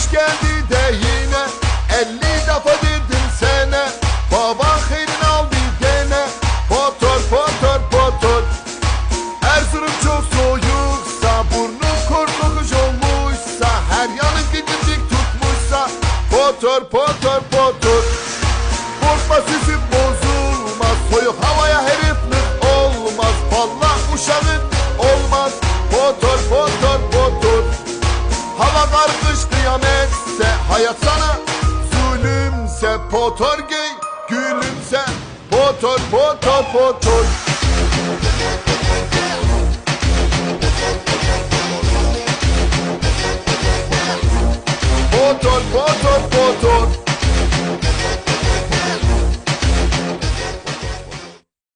kış geldi de yine. Elli defa dedim sene. Baban hayrin aldı gene. Potor potor potor. Erzurum çok soğuksa Burnu korkulmuş olmuşsa Her yanı gidicik tutmuşsa Potor potor potor. Korkma sesim bozulmaz Soyup havaya heriflik olmaz. Valla uşağın olmaz. Potor potor potor. Hava karmış kıyamet Hayat sana zulümse potor gey. Gülümse potor potor potor.